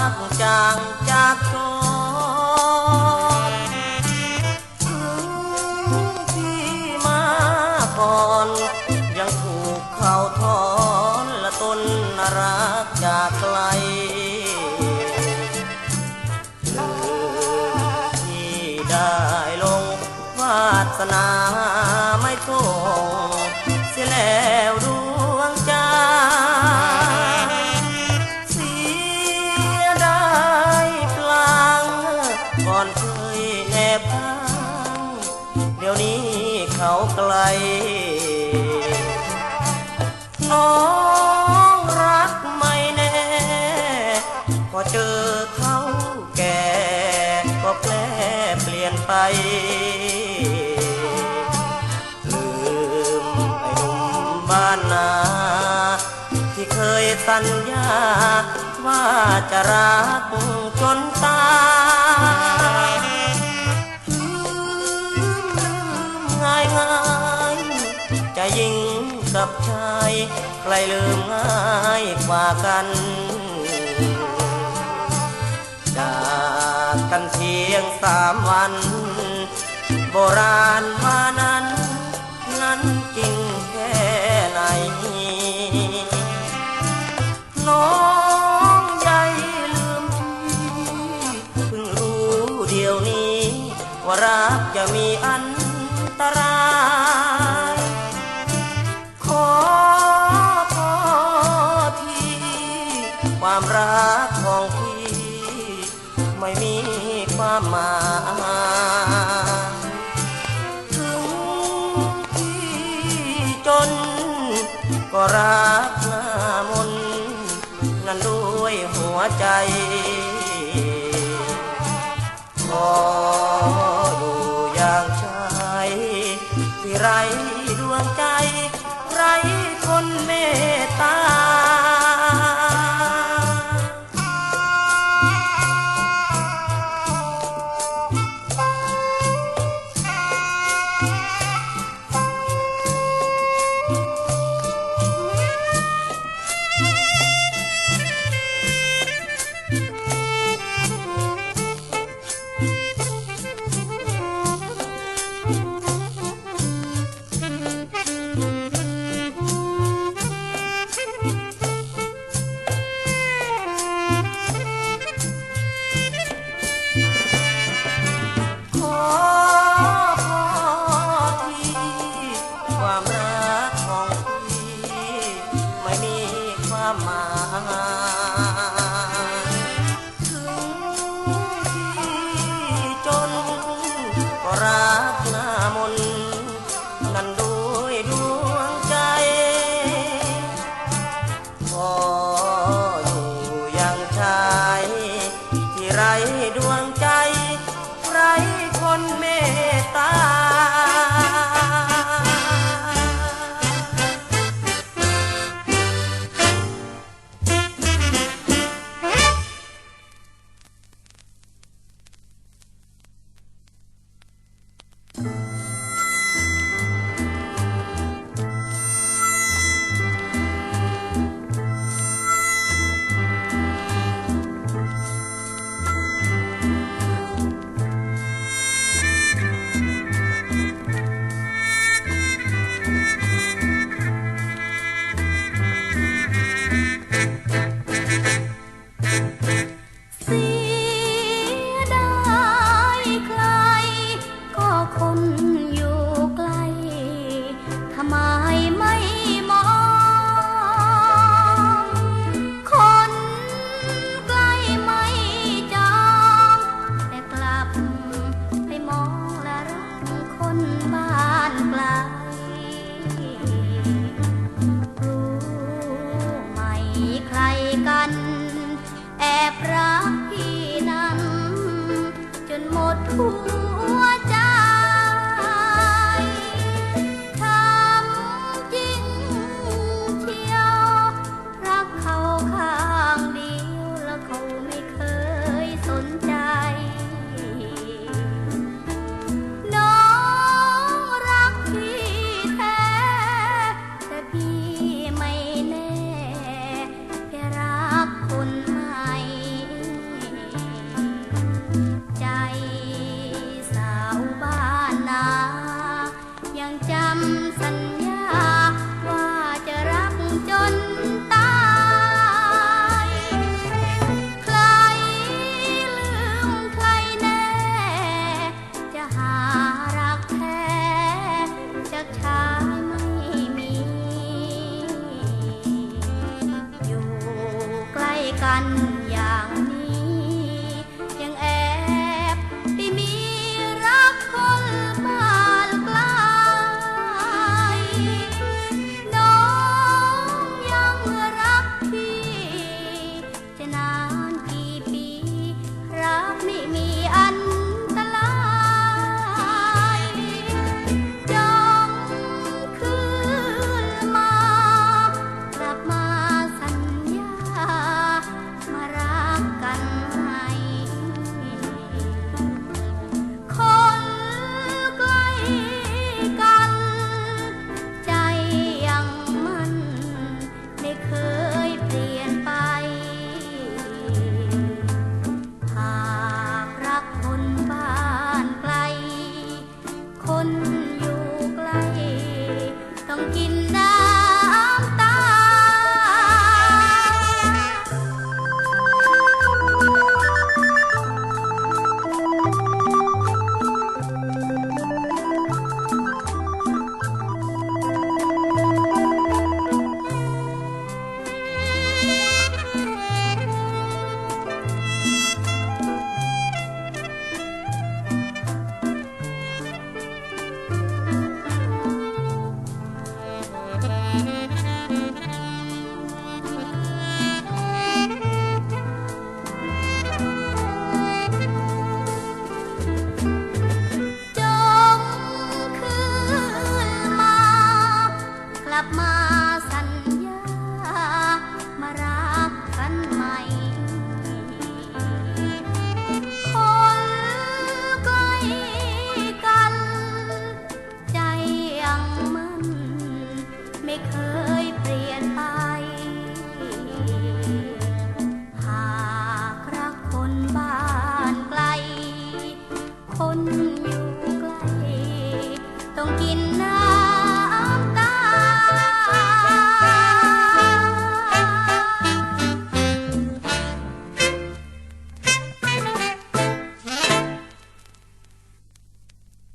ากจางจากชนที่มาก่อน ยังถูกเขาทอนละต้นรักจากไกลที่ได้ลงวาสนา สัญญา ว่าจะรักจนตายง่ายง่ายจะยิงกับชายใครลืมง่ายกว่ากันจากกันเพียงสามวัน โบราณว่านั้น นั้นจริง รักจะมีอันตราย ขอพ่อที่ความรักของพี่ ไม่มีความหมายถึงพี่จน ก็รักหน้ามนนั้นด้วยหัวใจ 어 กัน กินน้ำ